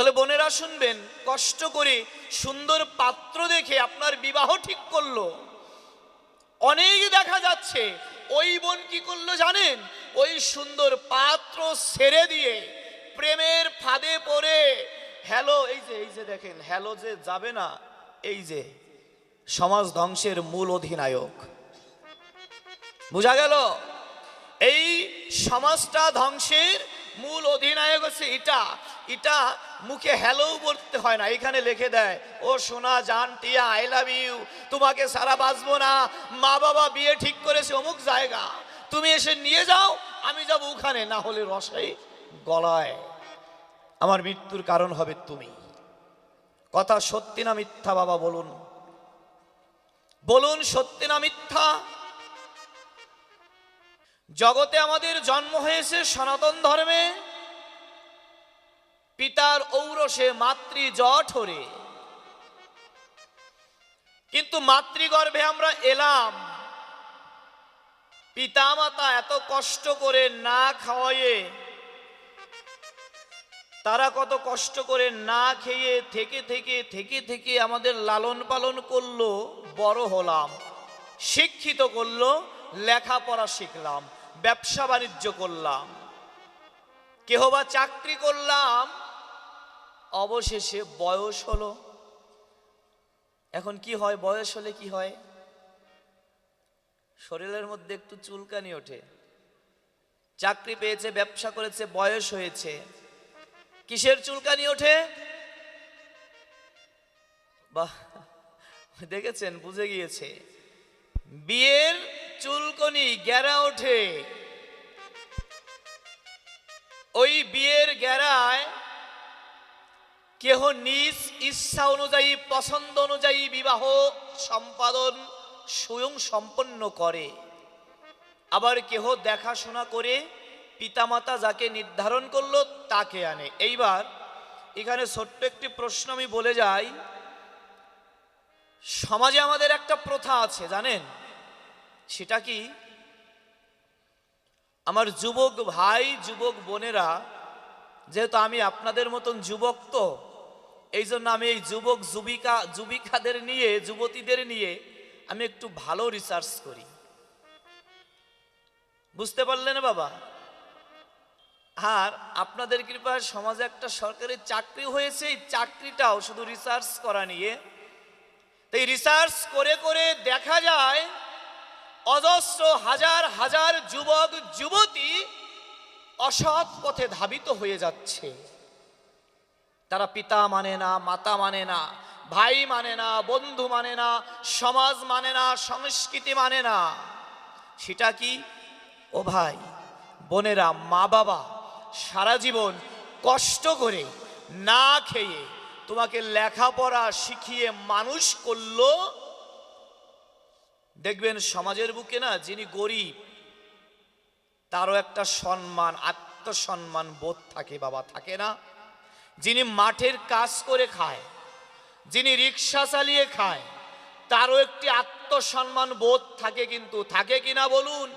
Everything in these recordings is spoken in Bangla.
তাহলে বোনেরা শুনবেন, কষ্ট করে সুন্দর পাত্র দেখে আপনার বিবাহ ঠিক করল। অনেক দেখা যাচ্ছে, ওই বোন কি করল জানেন? ওই সুন্দর পাত্র ছেড়ে দিয়ে প্রেমের ফাঁদে পড়ে। হ্যালো, এই যে এই যে দেখেন, হ্যালো যে যাবে না, এই যে, সমাজ ধ্বংসের মূল অধিনায়ক। বোঝা গেল? এই সমাজটা ধ্বংসের মূল অধিনায়ক হচ্ছে এটা এটা মুখে হ্যালো বলতে হয় না, এখানে লিখে দেয়, ও সোনা, জান, টিয়া আই লাভ ইউ তোমাকে সারা বাঁচবো না মা বাবা বিয়ে ঠিক করেছে অমুক জায়গা, তুমি এসে নিয়ে যাও, আমি যাব ওখানে। না হলে রসাই গলায়। আমার মৃত্যুর কারণ হবে তুমি। কথা সত্যি না মিথ্যা, বাবা, বলুন। বলুন সত্যি না মিথ্যা। জগতে আমাদের জন্ম হয়েছে সনাতন ধর্মে। পিতার ঔরসে মাতৃ জঠরে কিন্তু মাতৃগর্ভে আমরা এলাম। পিতা মাতা এত কষ্ট করে না খাওয়ায়ে, তারা কত কষ্ট করে না খেয়ে থেকে থেকে থেকে থেকে আমাদের লালন পালন করল, বড় হলাম, শিক্ষিত করল, লেখাপড়া শিখলাম। ব্যবসা বাণিজ্য করলাম, কেহ বা চাকরি করলাম, অবশেষে বয়স হলো। এখন কি হয়, বয়স হলে কি হয়? শরীরের মধ্যে একটু চুলকানি ওঠে। চাকরি পেয়েছে, ব্যবসা করেছে, বয়স হয়েছে। কিসের চুলকানি ওঠে? বাহ, দেখেছেন, বুঝে গিয়েছে। বিয়ের চুলকনি গেরা ওঠে। ওই বিয়ের গেরায় কেহ নিজ ইচ্ছা অনুযায়ী, পছন্দ অনুযায়ী বিবাহ সম্পাদন স্বয়ং সম্পন্ন করে। আবার কেহ দেখাশোনা করে পিতামাতা যাকে নির্ধারণ করল তাকে আনে। এইবার এখানে ছোট্ট একটি প্রশ্ন আমি বলে যাই। সমাজে আমাদের একটা প্রথা আছে, জানেন? সেটা কি? আমার যুবক ভাই, যুবক বোনেরা, যেহেতু আমি আপনাদের মতন যুবক তো এই জন্য আমি এই যুবক যুবিকা, যুবিকাদের নিয়ে, যুবতীদের নিয়ে আমি একটু ভালো রিসার্চ করি। বুঝতে পারলেন বাবা? আর আপনাদের কৃপায় সমাজে একটা সরকারি চাকরি হয়েছে, এই চাকরিটাও শুধু রিসার্চ করা নিয়ে। তো এই রিসার্চ করে করে দেখা যায় অজস্র হাজার হাজার যুবক, যুবতী অসৎ পথে ধাবিত হয়ে যাচ্ছে। তারা পিতা মানে না, মাতা মানে না, ভাই মানে না, বন্ধু মানে না, সমাজ মানে না, সংস্কৃতি মানে না। সেটা কি? ও ভাই, বোনেরা মা বাবা সারা জীবন কষ্ট করে না খেয়ে তোমাকে লেখাপড়া শিখিয়ে মানুষ করল দেখবেন সমাজের বুকে না যিনি গরিব, তারও একটা সম্মান, আত্মসম্মান বোধ থাকে বাবা, থাকে না? যিনি মাঠের কাজ করে খায়, যিনি রিক্সা চালিয়ে খায়, তারও একটি আত্মসম্মান বোধ থাকে কিন্তু, থাকে কিনা বলুন?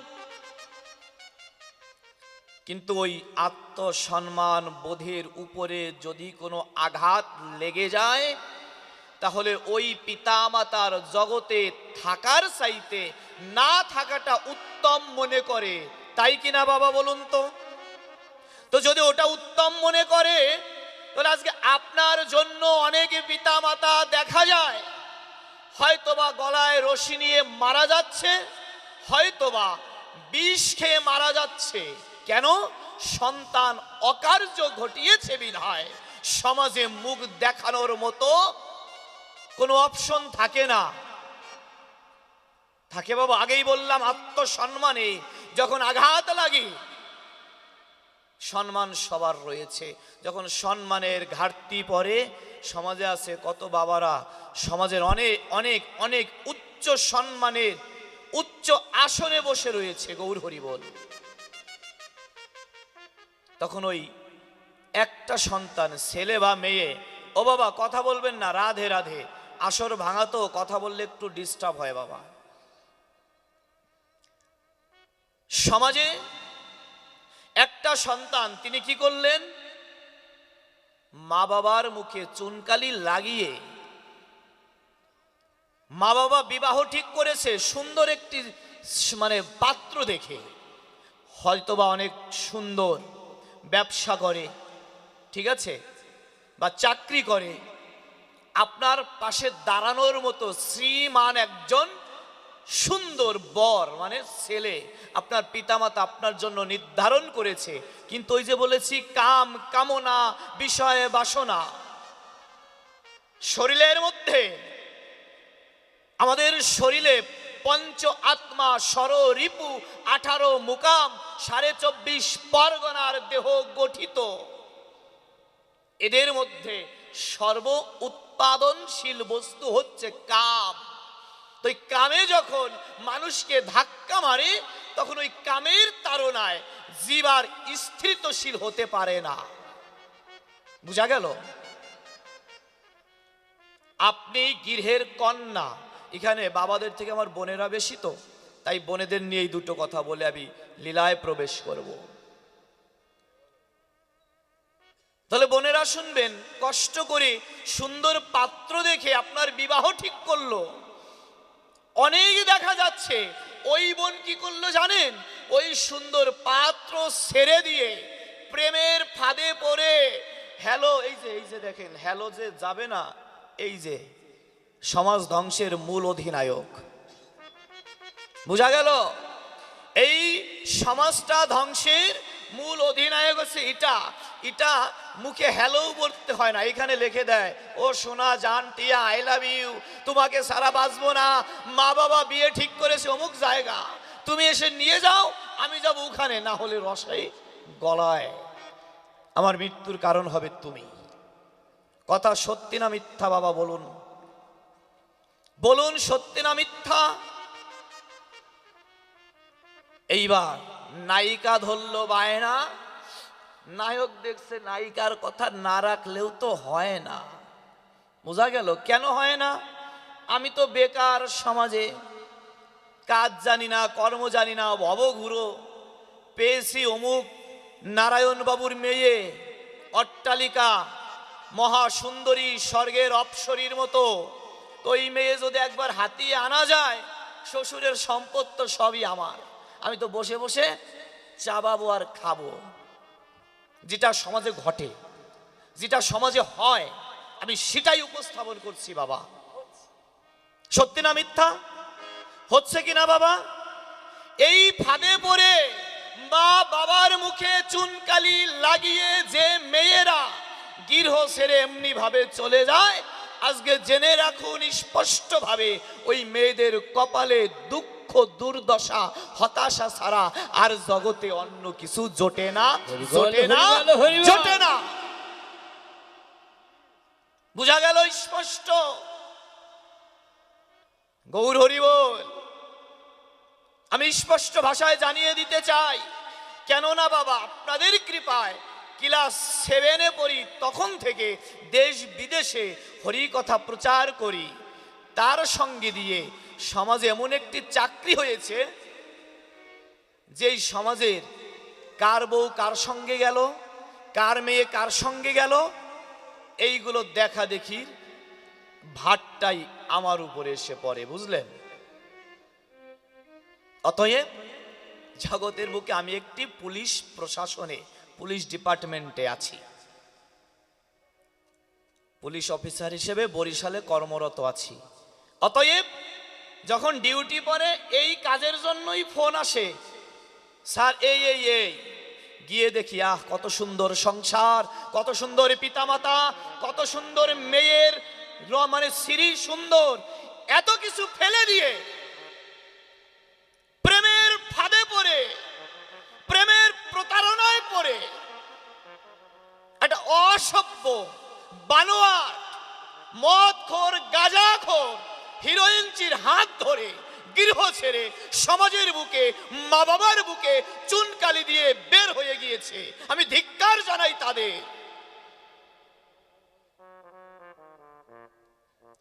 কিন্তু ওই আত্মসম্মান বোধের উপরে যদি কোনো আঘাত লেগে যায় তাহলে ওই পিতামাতার জগতে থাকার চাইতে না থাকাটা উত্তম মনে করে। তাই কিনা বাবা বলুন তো? তো যদি ওটা উত্তম মনে করে, তাহলে আজকে আপনার জন্য অনেক পিতামাতা দেখা যায়। হয়তোবা গলায় রশি নিয়ে মারা যাচ্ছে, হয়তোবা বিষ খেয়ে মারা যাচ্ছে। কেন? সন্তান অকার্য ঘটিয়েছে বিধায়। সমাজে মুখ দেখানোর মতো কোনো অপশন থাকে না। থাকে বাবা, আগেই বললাম আত্মসম্মানে যখন আঘাত লাগে, সম্মান সবার রয়েছে। যখন সম্মানের ঘাটতি পড়ে, সমাজে আছে কত বাবারা, সমাজের অনেক অনেক অনেক উচ্চ সম্মানের, উচ্চ আসনে বসে রয়েছে, গৌর হরিবল তখন ওই একটা সন্তান, ছেলে বা মেয়ে, ও বাবা কথা বলবেন না, রাধে রাধে। আসর ভাঙাতো, কথা বললে একটু ডিস্টার্ব হয় বাবা। সমাজে একটা সন্তান, তিনি কি করলেন? মা বাবার মুখে চুনকালি লাগিয়ে মা বাবা বিবাহ ঠিক করেছে, সুন্দর একটি মানে পাত্র দেখে। হয়তোবা অনেক সুন্দর, ব্যবসা করে, ঠিক আছে? বা চাকরি করে আপনার পাশে দাঁড়ানোর মতো শ্রীমান একজন সুন্দর বর মানে ছেলে। আপনার পিতামাতা আপনার জন্য নির্ধারণ করেছে। কিন্তু ওই যে বলেছি, কাম, কামনা, বিষয়ে বাসনা। শরীরের মধ্যে আমাদের শরীরে পঞ্চ আত্মা রিপু, আঠারো মুকাম, সাড়ে চব্বিশ পরগনার দেহ গঠিত। এদের মধ্যে সর্ব উৎপাদনশীল বস্তু হচ্ছে কাম। তো ওই কামে যখন মানুষকে ধাক্কা মারে, তখন ওই কামের তাড়নায় জীবার স্থিতশীল হতে পারে না। বুঝা গেল? আপনি গৃহের কন্যা, এখানে বাবাদের থেকে আমার বোনেরা বেশি তো, তাই বোনেদের নিয়ে এই দুটো কথা বলে আমি লীলায় প্রবেশ করব। তাহলে বোনেরা শুনবেন, কষ্ট করে সুন্দর পাত্র দেখে আপনার বিবাহ ঠিক করল। অনেক দেখা যাচ্ছে, ওই বোন কি করল জানেন? ওই সুন্দর পাত্র ছেড়ে দিয়ে প্রেমের ফাঁদে পড়ে। হ্যালো, এই যে এই যে দেখেন, হ্যালো যে যাবে না, এই যে, সমাজ ধ্বংসের মূল অধিনায়ক। বোঝা গেল? এই সমাজটা ধ্বংসের মূল অধিনায়ক হচ্ছে এটা। এটা মুখে হ্যালো বলতে হয় না, এখানে লিখে দেয়, ও সোনা জান টিয়া আই লাভ ইউ তোমাকে সারা বাঁচবো না মা বাবা বিয়ে ঠিক করেছে অমুক জায়গা, তুমি এসে নিয়ে যাও, আমি যাব ওখানে। না হলে রসাই গলায়। আমার মৃত্যুর কারণ হবে তুমি। কথা সত্যি না মিথ্যা, বাবা, বলুন। বলুন সত্যি না মিথ্যা। এইবার নায়িকা ধরল বায়না নায়ক দেখছে, নায়িকার কথা না রাখলেও তো হয় না। বোঝা গেল? কেন হয় না? আমি তো বেকার সমাজে, কাজ জানি না, কর্ম জানি না, ভবঘুরো। পেয়েছি অমুক নারায়ণ বাবুর মেয়ে, অট্টালিকা মহা সুন্দরী স্বর্গের অপসরীর মতো। তো এই মেয়ে যদি একবার হাতিয়ে আনা যায়, শ্বশুরের সম্পদ তো সবই আমার। আমি তো বসে বসে চাবাবো আর খাব। যেটা সমাজে ঘটে, যেটা সমাজে হয়, আমি সেটাই উপস্থাপন করছি, বাবা। সত্যি না মিথ্যা? হচ্ছে কি না, বাবা? এই ফাঁদে পড়ে মা বাবার মুখে চুনকালি লাগিয়ে যে মেয়েরা গৃহ সেরে এমনি ভাবে চলে যায়, আজকে জেনে রাখুন স্পষ্ট ভাবে ওই মেয়েদের কপালে দুঃখ দুর্দশা হতাশা ছাড়া আর জগতে অন্য কিছু জোটে না জোটে না। জোটে না। বুঝা গেল স্পষ্ট? গৌর হরি বল আমি স্পষ্ট ভাষায় জানিয়ে দিতে চাই কেননা বাবা আপনাদের কৃপায় ক্লাস সেভেনে পড়ি তখন থেকে দেশ বিদেশে হরি কথা প্রচার করি। তার সঙ্গে দিয়ে সমাজে এমন একটি চাকরি হয়েছে যেই সমাজের কার বউ কার সঙ্গে গেল, কার মেয়ে কার সঙ্গে গেল, এইগুলো দেখা দেখির ভাটটাই আমার উপরে এসে পড়ে, বুঝলেন? অতএব জগতের বুকে আমি একটি পুলিশ প্রশাসনে, পুলিশ ডিপার্টমেন্টে আছি। পুলিশ অফিসার হিসেবে বরিশালে কর্মরত আছি। অতএব যখন ডিউটি পড়ে এই কাজের জন্যই ফোন আসে, স্যার, এই এই এই। গিয়ে দেখি, আহ, কত সুন্দর সংসার, কত সুন্দর পিতামাতা, কত সুন্দর মেয়ের মানে সিঁড়ি সুন্দর, এত কিছু ফেলে দিয়ে প্রেমের ফাঁদে পড়ে, প্রেমের প্রতারণায় পড়ে। একটা অসভ্য বানোয়ার মদ খোর মদখোর, গাঁজাখোর হিরোইনচির হাত ধরে গৃহ ছেড়ে সমাজের বুকে মা বাবার বুকে চুনকালি দিয়ে বের হয়ে গিয়েছে। আমি ধিক্কার জানাই তাদের।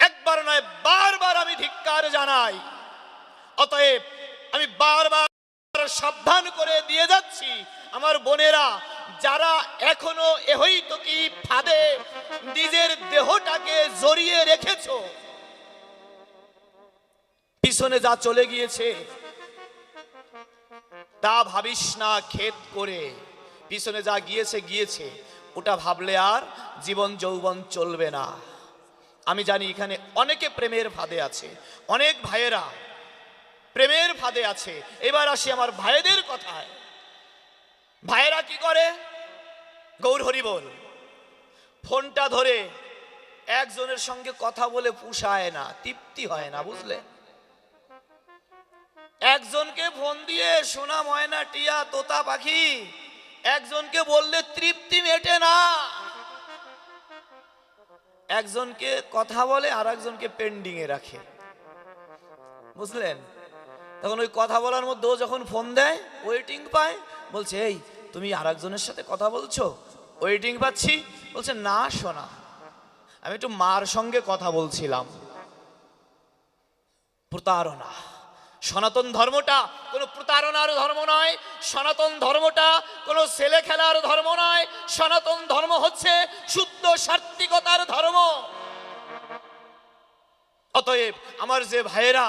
একবার নয়, বারবার আমি ধিক্কার জানাই। অতএব আমি বারবার সাবধান করে দিয়ে যাচ্ছি। আমার বোনেরা, যারা এখনও এহই তো কি ফাঁদে নিজের দেহটাকে জড়িয়ে রেখেছো পিছনে যা চলে গিয়েছে, তা ভাবিস না ক্ষেত করে। পিছনে যা গিয়েছে গিয়েছে। ওটা ভাবলে আর জীবন যৌবন চলবে না। আমি জানি এখানে অনেকে প্রেমের ফাঁদে আছে, অনেক ভাইয়েরা প্রেমের ফাঁদে আছে। এবার আসি আমার ভাইদের কথায়। ভাইয়েরা কি করে? গৌর হরি বল। ফোনটা ধরে একজনের সঙ্গে কথা বলে পুষায় না, তৃপ্তি হয় না, বুঝলে? একজনকে ফোন দিয়ে, সোনা ময়না, টিয়া, তোতা পাখি। একজনকে বললে, তৃপ্তি মেটে না। একজনকে কথা বলে আর একজনকে পেন্ডিং এ রাখে। বুঝলেন? তখন ওই কথা বলার মধ্যে ও যখন ফোন দেয় ওয়েটিং পায়। বলছে, এই, তুমি আর একজনের সাথে কথা বলছো? ওয়েটিং পাচ্ছি? বলছে, না শোনা আমি একটু মার সঙ্গে কথা বলছিলাম। প্রতারণা। সনাতন ধর্মটা কোনো প্রতারণার ধর্ম নয়, সনাতন ধর্মটা কোনো ছেলে খেলার ধর্ম নয়, সনাতন ধর্ম হচ্ছে শুদ্ধ সাত্বিকতার ধর্ম। অতএব আমার যে ভাইয়েরা,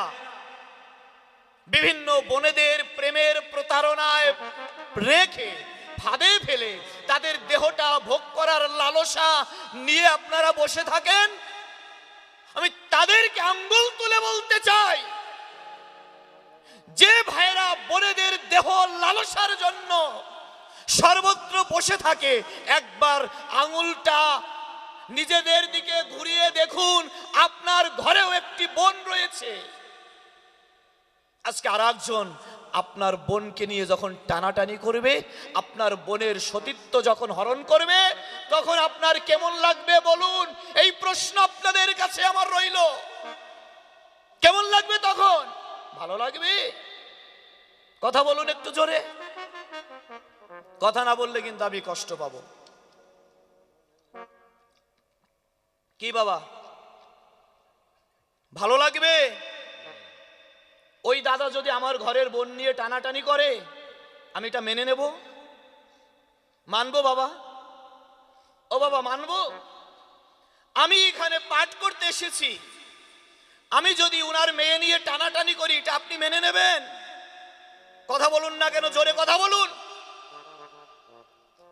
বিভিন্ন বনেদের প্রেমের প্রতারণায় রেখে, ফাঁদে ফেলে তাদের দেহটা ভোগ করার লালসা নিয়ে আপনারা বসে থাকেন, আমি তাদেরকে আঙ্গুল তুলে বলতে চাই। যে ভাইয়েরা বনেদের দেহ লালসার জন্য সর্বত্র বসে থাকে, একবার আঙুলটা নিজেদের দিকে ঘুরিয়ে দেখুন, আপনার ঘরেও একটি বোন রয়েছে। আজকে আর একজন আপনার বোনকে নিয়ে যখন টানাটানি করবে, আপনার বোনের সতীত্ব যখন হরণ করবে, তখন আপনার কেমন লাগবে বলুন? এই প্রশ্ন আপনাদের কাছে আমার রইল। কেমন লাগবে তখন? ভালো লাগবে? কথা বলুন একটু জোরে। কথা না বললে কিন্তু আমি কষ্ট পাবো। কি বাবা? ভালো লাগবে? ওই দাদা যদি আমার ঘরের বোন নিয়ে টানাটানি করে, আমি এটা মেনে নেব? মানবো বাবা? ও বাবা, মানবো? আমি এখানে পাঠ করতে এসেছি। আমি যদি উনার মেয়ে নিয়ে টানাটানি করি এটা আপনি মেনে নেবেন? কথা বলুন না কেন? জোরে কথা বলুন।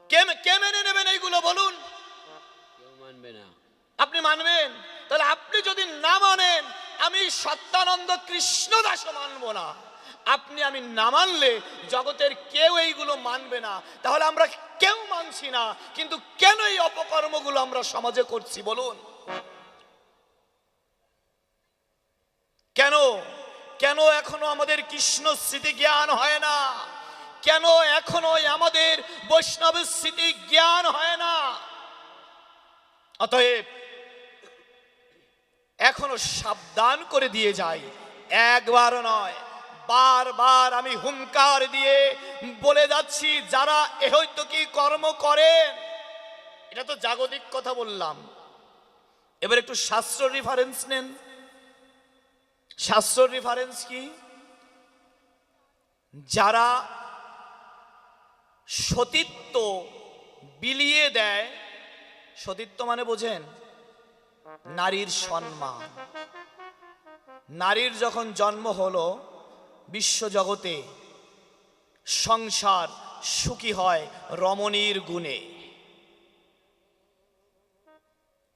কে কে মেনে নেবেন এইগুলো বলুন? মানবে না। আপনি মানবেন? তাহলে আপনি যদি না মানেন আমি সত্যানন্দ কৃষ্ণ দাস মানবো না। আপনি আমি না মানলে জগতের কেউ এইগুলো মানবে না। তাহলে আমরা কেউ মানছি না কিন্তু কেন এই অপকর্মগুলো আমরা সমাজে করছি বলুন কেন কেন এখনও আমাদের কৃষ্ণ স্মৃতি জ্ঞান হয় না। কেন এখনও আমাদের বৈষ্ণব স্মৃতি জ্ঞান হয় না? অতএব এখনও সাবধান করে দিয়ে যাই। একবার নয়, বারবার আমি হুঙ্কার দিয়ে বলে যাচ্ছি, যারা এ হয়তো কি কর্ম করেন এটা তো জাগতিক কথা বললাম। এবার একটু শাস্ত্র রেফারেন্স নেন। শাস্ত্র রেফারেন্স কি? যারা সতীত্ব বিলিয়ে দেয়, সতীত্ব মানে বোঝেন, নারীর সম্মান। নারীর যখন জন্ম হলো, বিশ্বজগতে সংসার সুখী হয় রমণীর গুণে।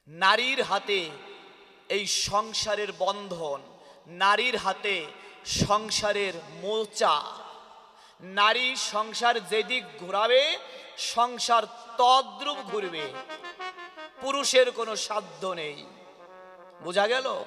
নারীর হাতে এই সংসারের বন্ধন, নারীর হাতে সংসারের মোচা নারী সংসার যেদিক ঘোরাবে সংসার তদ্রূপ ঘুরবে। পুরুষের কোনো সাধ্য নেই। বোঝা গেল?